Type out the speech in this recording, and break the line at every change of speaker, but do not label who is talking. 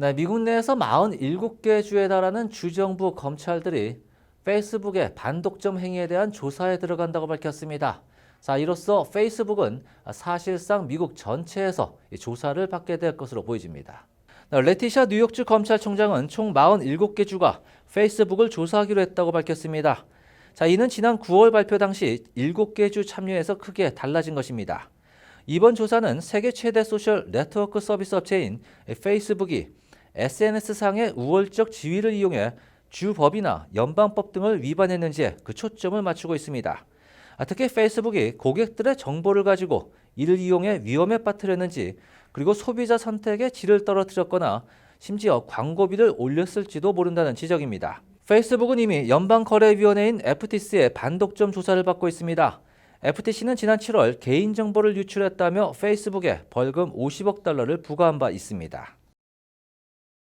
네, 미국 내에서 47개 주에 달하는 주정부 검찰들이 페이스북의 반독점 행위에 대한 조사에 들어간다고 밝혔습니다. 자, 이로써 페이스북은 사실상 미국 전체에서 이 조사를 받게 될 것으로 보여집니다. 네, 레티샤 뉴욕주 검찰총장은 총 47개 주가 페이스북을 조사하기로 했다고 밝혔습니다. 자, 이는 지난 9월 발표 당시 7개 주 참여에서 크게 달라진 것입니다. 이번 조사는 세계 최대 소셜 네트워크 서비스 업체인 페이스북이 SNS상의 우월적 지위를 이용해 주법이나 연방법 등을 위반했는지에 그 초점을 맞추고 있습니다. 아, 특히 페이스북이 고객들의 정보를 가지고 이를 이용해 위험에 빠뜨렸는지 그리고 소비자 선택의 질을 떨어뜨렸거나 심지어 광고비를 올렸을지도 모른다는 지적입니다. 페이스북은 이미 연방거래위원회인 FTC의 반독점 조사를 받고 있습니다. FTC는 지난 7월 개인정보를 유출했다며 페이스북에 벌금 50억 달러를 부과한 바 있습니다.